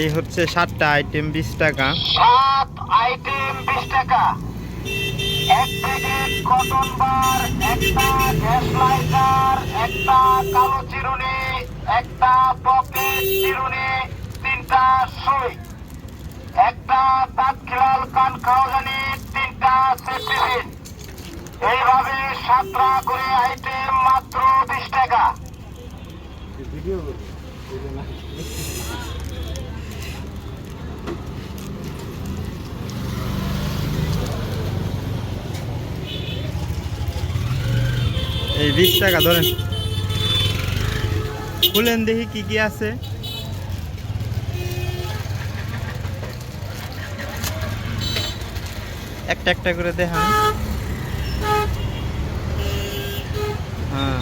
এই হচ্ছে সাতটা আইটেম বিশ টাকা। সাত আইটেম বিশ টাকা। এক প্যাকেট কটন বার একটা গ্যাস লাইটার একটা কালো চিরুনি, একটা পকেট চিরুনি, তিনটা সুই। একটা দাঁত খিলাল কান খাওয়াজানি তিনটা সেফটিফিন এইভাবে সাতটা করে আইটেম মাত্র বিশ টাকা। এই বিশ টাকা ধরেন। খুলেন দেখি কি কি আছে। একটা একটা করে দেখান। হ্যাঁ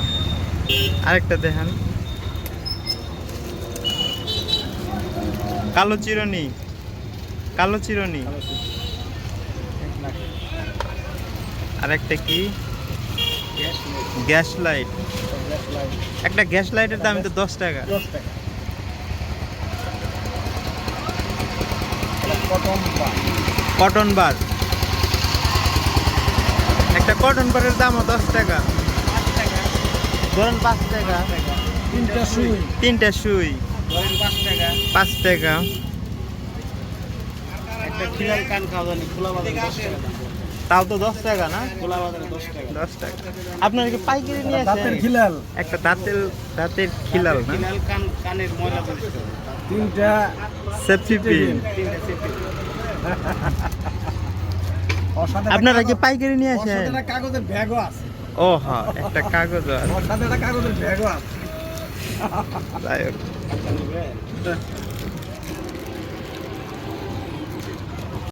আরেকটা দেখান। কালো চিরনি কালো চিরনি। আরেকটা কি? Gas light. একটা গ্যাস লাইটের দাম তো দশ টাকা। কটন বার একটা কটন বারের দামও দশ টাকা। ধরেন পাঁচ টাকা। তিনটা সুই। তিনটা সুই। পাঁচ টাকা। একটা খিলাল কান খাওয়া খোলা বাজারে। তাও তো দশ টাকা না? দশ টাকা। আপনার কি পাইকারি নিয়ে দাঁতের খিলাল। একটা দাঁতের দাঁতের খিলাল না? কানের ময়লা তিনটা সেফটি পিন। আপনারা কি পাইকারি নিয়ে আসেন? একটা কাগজের ব্যাগও আছে। ও হ্যাঁ একটা কাগজ আছে। ওর সাথে একটা কাগজের ব্যাগও আছে। যাই হোক।